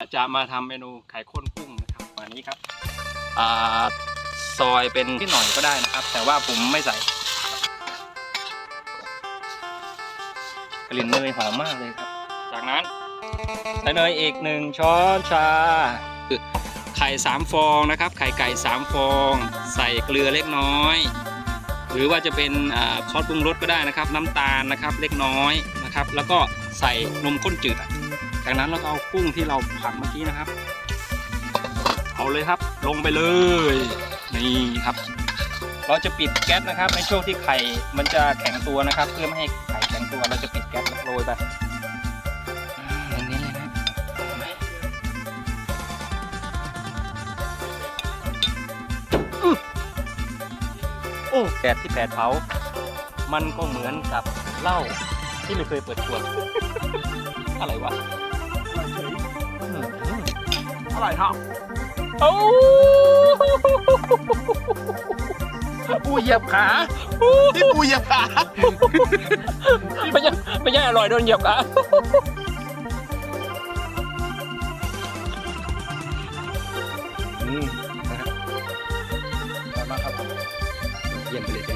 จะมาทำเมนูไข่ข้นกุ้งนะครับมานี้ครับอ่าซอยเป็นนิดหน่อยก็ได้นะครับ แต่ว่าผมไม่ใส่กลิ่นเนยหอมมากเลยครับ จากนั้นใส่เนยอีกหนึ่งช้อนชาไข่สามฟองนะครับ ไข่ไก่สามฟอง ใส่เกลือเล็กน้อย หรือว่าจะเป็นอ่าซอสปรุงรสก็ได้นะครับ น้ำตาลนะครับ เล็กน้อยนะครับ แล้วก็ใส่นมข้นจืด จากนั้นเราก็เอากุ้งที่เราผัดเมื่อกี้นะครับ เอาเลยครับ ลงไปเลยนี่ครับ เราจะปิดแก๊สนะครับ ในช่วงที่ไข่มันจะแข็งตัวนะครับ เพื่อไม่ให้ไข่แข็งตัวเราจะปิดแก๊สโรยไปอ่าเน้เลยนะอื้อโอ้แดดที่แผดเผา มันก็เหมือนกับเหล้าที่ไม่เคยเปิดขวด อะไรวะ อร่อยครับโอ้ปูเหยียบขาที่ปูเหยียบขาไม่ใช่ไม่ใช่อร่อยโดนเหยียบอะอืมนะครับอร่อยมากครับผมเยี่ยมไปเลยเจ๊